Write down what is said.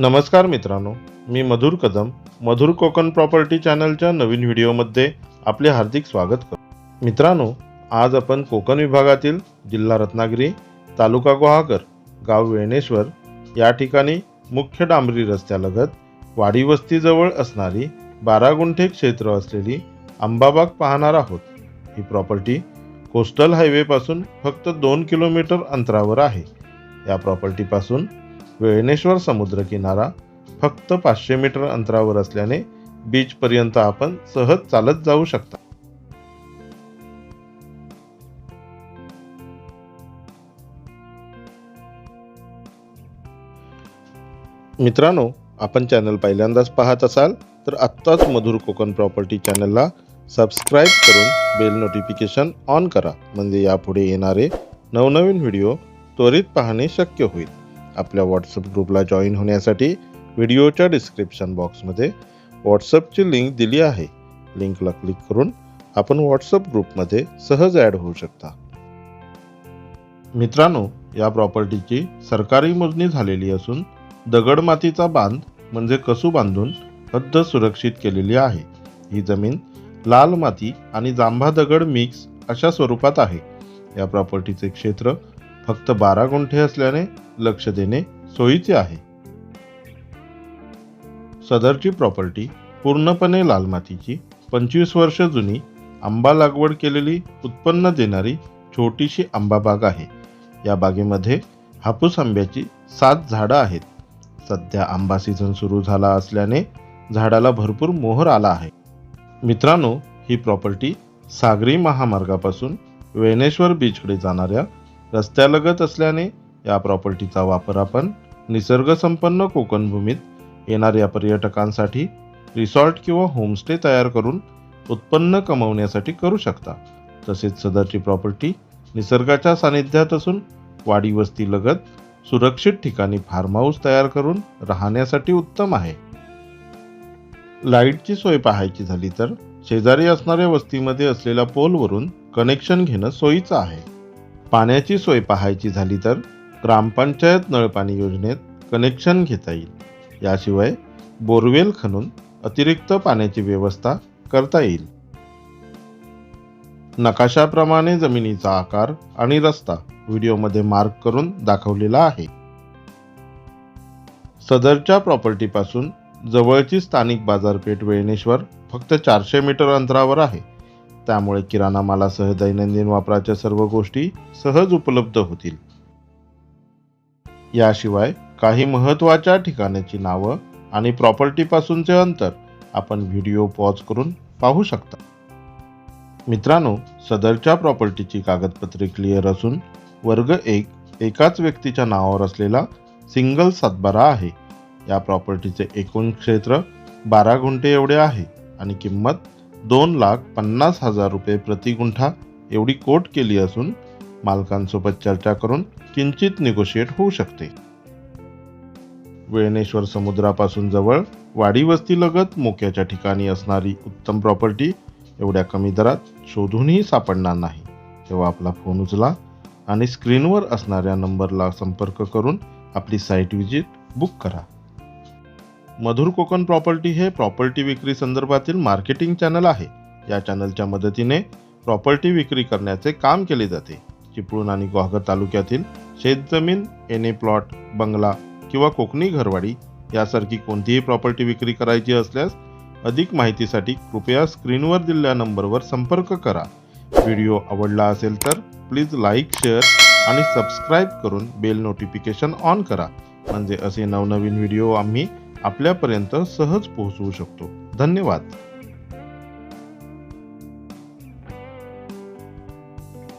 नमस्कार मित्रांनो मी मधुर कदम मधुर कोकण प्रॉपर्टी चॅनलच्या नवीन व्हिडिओमध्ये आपले हार्दिक स्वागत करतो. मित्रांनो आज आपण कोकण विभागातील जिल्हा रत्नागिरी तालुका गुहागर गाव वेणेश्वर या ठिकाणी मुख्य डांबरी रस्त्यालगत वाडी वस्तीजवळ असणारी बारा गुंठे क्षेत्र असलेली आंबाबाग पाहणार आहोत. ही प्रॉपर्टी कोस्टल हायवेपासून फक्त दोन किलोमीटर अंतरावर आहे. या प्रॉपर्टीपासून वेळणेश्वर समुद्र किनारा फक्त पाचशे मीटर अंतरावर असल्याने बीचपर्यंत आपण सहज चालत जाऊ शकता. मित्रांनो आपण चॅनल पहिल्यांदाच पाहत असाल तर आत्ताच मधुर कोकण प्रॉपर्टी चॅनलला सबस्क्राईब करून बेल नोटिफिकेशन ऑन करा. म्हणजे यापुढे येणारे नवनवीन व्हिडिओ त्वरित पाहणे शक्य होईल. आपल्या व्हॉट्सअप ग्रुपला जॉईन होण्यासाठी व्हिडिओच्या डिस्क्रिप्शन बॉक्समध्ये व्हॉट्सअपची लिंक दिली आहे. लिंकला क्लिक करून आपण व्हॉट्सअप ग्रुपमध्ये सहज ॲड होऊ शकता. मित्रांनो या प्रॉपर्टीची सरकारी मोजणी झालेली असून दगड मातीचा बांध म्हणजे कसू बांधून हद्द सुरक्षित केलेली आहे. ही जमीन लाल माती आणि जांभा दगड मिक्स अशा स्वरूपात आहे. या प्रॉपर्टीचे क्षेत्र फक्त बारा गुंठे असल्याने लक्ष देणे सोयीचे आहे. सदरची प्रॉपर्टी पूर्णपणे लाल मातीची पंचवीस वर्ष जुनी आंबा लागवड केलेली उत्पन्न देणारी छोटीशी आंबा बाग आहे. या बागेमध्ये हापूस आंब्याची सात झाडं आहेत. सध्या आंबा सीझन सुरू झाला असल्याने झाडाला भरपूर मोहर आला आहे. मित्रांनो ही प्रॉपर्टी सागरी महामार्गापासून वेणेश्वर बीचकडे जाणाऱ्या रस्त्यालगत असल्याने या प्रॉपर्टीचा वापर आपण निसर्गसंपन्न कोकणभूमीत येणाऱ्या पर्यटकांसाठी रिसॉर्ट किंवा होमस्टे तयार करून उत्पन्न कमवण्यासाठी करू शकता. तसेच सदरची प्रॉपर्टी निसर्गाच्या सानिध्यात असून वाडी सुरक्षित ठिकाणी फार्म हाऊस तयार करून राहण्यासाठी उत्तम आहे. लाईटची सोय पाहायची झाली तर शेजारी असणाऱ्या वस्तीमध्ये असलेल्या पोलवरून कनेक्शन घेणं सोयीचं आहे. पाण्याची सोय पाहायची झाली तर ग्रामपंचायत नळपाणी योजनेत कनेक्शन घेता येईल. याशिवाय बोरवेल खणून अतिरिक्त पाण्याची व्यवस्था करता येईल. नकाशाप्रमाणे जमिनीचा आकार आणि रस्ता व्हिडिओमध्ये मार्क करून दाखवलेला आहे. सदरच्या प्रॉपर्टीपासून जवळची स्थानिक बाजारपेठ वेळणेश्वर फक्त चारशे मीटर अंतरावर आहे. त्यामुळे किराणा मालासह दैनंदिन वापराच्या सर्व गोष्टी सहज उपलब्ध होतील. याशिवाय काही महत्त्वाच्या ठिकाणाची नावं आणि प्रॉपर्टीपासूनचे अंतर आपण व्हिडिओ पॉज करून पाहू शकता. मित्रांनो सदरच्या प्रॉपर्टीची कागदपत्रे क्लिअर असून वर्ग एक एकाच व्यक्तीच्या नावावर असलेला सिंगल सातबारा आहे. या प्रॉपर्टीचे एकूण क्षेत्र बारा गुंठे एवढे आहे आणि किंमत दोन लाख पन्नास हजार रुपये प्रति गुंठा एवढी कोट केली असून मालकांसोबत चर्चा करून किंचित निगोशिएट होऊ शकते. वेळनेश्वर समुद्रापासून जवळ वाडी वस्तीलगत मोक्याच्या ठिकाणी असणारी उत्तम प्रॉपर्टी एवढ्या कमी दरात शोधूनही सापडणार नाही. तेव्हा आपला फोन उचला आणि स्क्रीनवर असणाऱ्या नंबरला संपर्क करून आपली साईट विजिट बुक करा. मधुर कोकण प्रॉपर्टी हे प्रॉपर्टी विक्री संदर्भातील मार्केटिंग चॅनल आहे. या चॅनलच्या मदतीने प्रॉपर्टी विक्री करण्याचे काम केले जाते. चिपळूण आणि गुहागर तालुक्यातील शेतजमीन एने प्लॉट बंगला किंवा कोकणी घरवाडी यासारखी कोणतीही प्रॉपर्टी विक्री करायची असल्यास अधिक माहितीसाठी कृपया स्क्रीनवर दिलेल्या नंबरवर संपर्क करा. व्हिडिओ आवडला असेल तर प्लीज लाईक शेअर आणि सबस्क्राईब करून बेल नोटिफिकेशन ऑन करा. म्हणजे असे नवनवीन व्हिडिओ आम्ही आपल्यापर्यंत सहज पोहोचवू शकतो. धन्यवाद.